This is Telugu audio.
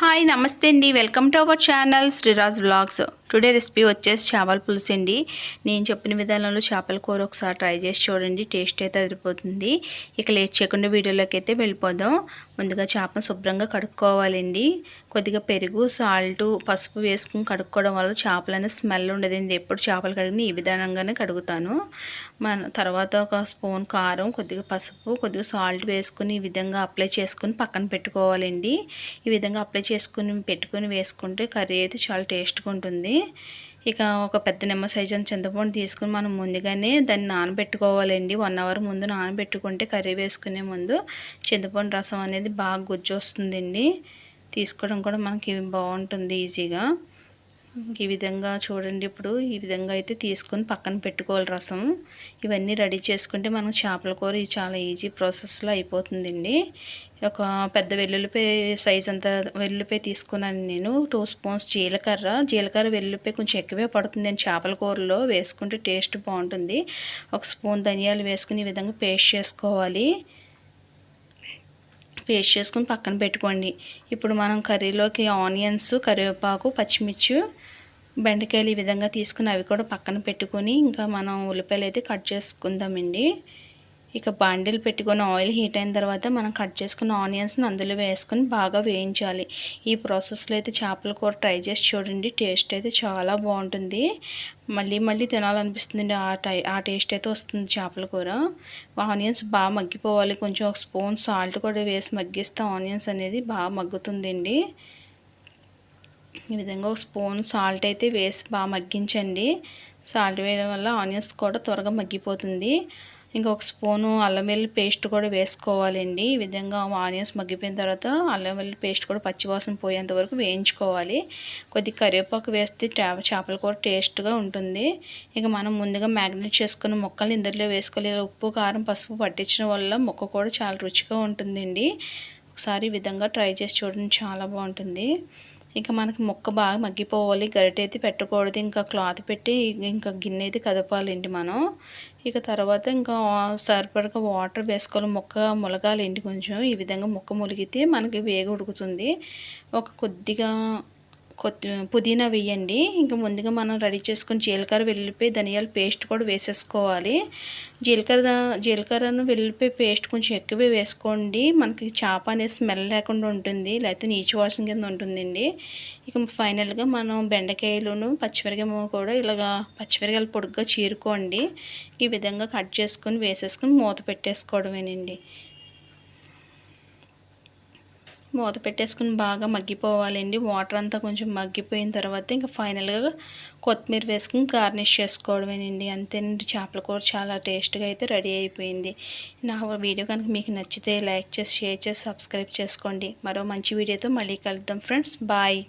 హాయ్ నమస్తే అండి. Welcome to our channel Sriraj blogs today recipe వచ్చేసి చేపల పులుసు అండి. నేను చెప్పిన విధానంలో చేపల కూర ఒకసారి ట్రై చేసి చూడండి టేస్ట్ అయితే అదిరిపోతుంది. ఇక లేట్ చేయకుండా వీడియోలోకి అయితే వెళ్ళిపోదాం. ముందుగా చేపను శుభ్రంగా కడుక్కోవాలండి. కొద్దిగా పెరుగు సాల్ట్ పసుపు వేసుకుని కడుక్కోవడం వల్ల చేపలనే స్మెల్ ఉండదండి ఎప్పుడు చేపలు కడిగిన ఈ విధానంగానే కడుగుతాను. మన తర్వాత ఒక స్పూన్ కారం కొద్దిగా పసుపు కొద్దిగా సాల్ట్ వేసుకుని ఈ విధంగా అప్లై చేసుకుని పక్కన పెట్టుకోవాలండి. ఈ విధంగా అప్లై చేసుకుని పెట్టుకుని వేసుకుంటే కర్రీ అయితే చాలా టేస్ట్గా ఉంటుంది. ఇక ఒక పెద్ద నిమ్మ సైజు అని చింతపండు తీసుకుని మనం ముందుగానే దాన్ని నానబెట్టుకోవాలండి. వన్ అవర్ ముందు నానబెట్టుకుంటే కర్రీ వేసుకునే ముందు చింతపండు రసం అనేది బాగా గుజ్జు వస్తుందండి తీసుకోవడం కూడా మనకి బాగుంటుంది ఈజీగా ఈ విధంగా చూడండి ఇప్పుడు. ఈ విధంగా అయితే తీసుకొని పక్కన పెట్టుకోవాలి రసం. ఇవన్నీ రెడీ చేసుకుంటే మనం చేపల కూర చాలా ఈజీ ప్రాసెస్లో అయిపోతుందండి. ఒక పెద్ద వెల్లుల్లిపాయ సైజ్ అంత వెల్లుల్లిపాయ తీసుకున్నాను నేను. టూ స్పూన్స్ జీలకర్ర. జీలకర్ర వెల్లుల్లిపాయ కొంచెం ఎక్కువే పడుతుంది. చేపల కూరలో వేసుకుంటే టేస్ట్ బాగుంటుంది. ఒక స్పూన్ ధనియాలు వేసుకుని ఈ విధంగా పేస్ట్ చేసుకోవాలి. పేస్ట్ చేసుకుని పక్కన పెట్టుకోండి. ఇప్పుడు మనం కర్రీలోకి ఆనియన్స్ కరివేపాకు పచ్చిమిర్చి బెండకాయలు ఈ విధంగా తీసుకుని అవి కూడా పక్కన పెట్టుకొని ఇంకా మనం ఉల్లిపాయలు అయితే కట్ చేసుకుందామండి. ఇక బాండిల్ పెట్టుకొని ఆయిల్ హీట్ అయిన తర్వాత మనం కట్ చేసుకున్న ఆనియన్స్ని అందులో వేసుకొని బాగా వేయించాలి. ఈ ప్రాసెస్లో అయితే చేపల కూర ట్రై చేసి చూడండి టేస్ట్ అయితే చాలా బాగుంటుంది. మళ్ళీ మళ్ళీ తినాలనిపిస్తుంది ఆ టై ఆ టేస్ట్ అయితే వస్తుంది చేపల కూర. ఆనియన్స్ బాగా మగ్గిపోవాలి. కొంచెం ఒక స్పూన్ సాల్ట్ కూడా వేసి మగ్గిస్తే ఆనియన్స్ అనేది బాగా మగ్గుతుందండి. ఈ విధంగా ఒక స్పూన్ సాల్ట్ అయితే వేసి బాగా మగ్గించండి. సాల్ట్ వేయడం వల్ల ఆనియన్స్ కూడా త్వరగా మగ్గిపోతుంది. ఇంకొక స్పూను అల్లం వెల్లి పేస్ట్ కూడా వేసుకోవాలండి. ఈ విధంగా ఆనియన్స్ మగ్గిపోయిన తర్వాత అల్లం వెల్లి పేస్ట్ కూడా పచ్చివాసన పోయేంత వరకు వేయించుకోవాలి. కొద్ది కరివేపాకు వేస్తే చేపల కూర టేస్ట్గా ఉంటుంది. ఇక మనం ముందుగా మ్యాగ్నేట్ చేసుకున్న ముక్కలు ఇందులో వేసుకోవాలి. ఉప్పు కారం పసుపు పట్టించడం వల్ల ముక్క కూడా చాలా రుచిగా ఉంటుందండి. ఒకసారి ఈ విధంగా ట్రై చేసి చూడండి చాలా బాగుంటుంది. ఇంకా మనకి ముక్క బాగా మగ్గిపోవాలి గరిటె అయితే పెట్టకూడదు ఇంకా క్లాత్ పెట్టి ఇంకా గిన్నె అయితే కదపాలండి మనం. ఇక తర్వాత ఇంకా సరిపడగా వాటర్ వేసుకోవాలి ముక్క మొలగాలండి కొంచెం. ఈ విధంగా ముక్క మొలిగితే మనకి వేగ ఉడుకుతుంది. ఒక కొద్దిగా కొత్తి పుదీనా వేయండి. ఇంకా ముందుగా మనం రెడీ చేసుకుని జీలకర్ర వెల్లిపాయ ధనియాల పేస్ట్ కూడా వేసేసుకోవాలి. జీలకర్ర జీలకర్రను వెల్లిపాయ పేస్ట్ కొంచెం ఎక్కువే వేసుకోండి. మనకి చేప అనేది స్మెల్ లేకుండా ఉంటుంది. లేకపోతే నీచు వాసన కింద ఉంటుందండి. ఇక ఫైనల్గా మనం బెండకాయలను పచ్చిమిరకాయ కూడా ఇలాగా పచ్చిమిరకాయలు పొడుగ్గా చీరుకోండి. ఈ విధంగా కట్ చేసుకొని వేసేసుకొని మూత పెట్టేసుకోవడమేనండి. మూత పెట్టేసుకుని బాగా మగ్గిపోవాలండి. వాటర్ అంతా కొంచెం మగ్గిపోయిన తర్వాత ఇంకా ఫైనల్గా కొత్తిమీర వేసుకుని గార్నిష్ చేసుకోవడమేనండి. అంతేనండి చేపల కూర చాలా టేస్ట్గా అయితే రెడీ అయిపోయింది. నా వీడియో కనుక మీకు నచ్చితే లైక్ చేసి షేర్ చేసి సబ్స్క్రైబ్ చేసుకోండి. మరో మంచి వీడియోతో మళ్ళీ కలుద్దాం ఫ్రెండ్స్. బాయ్.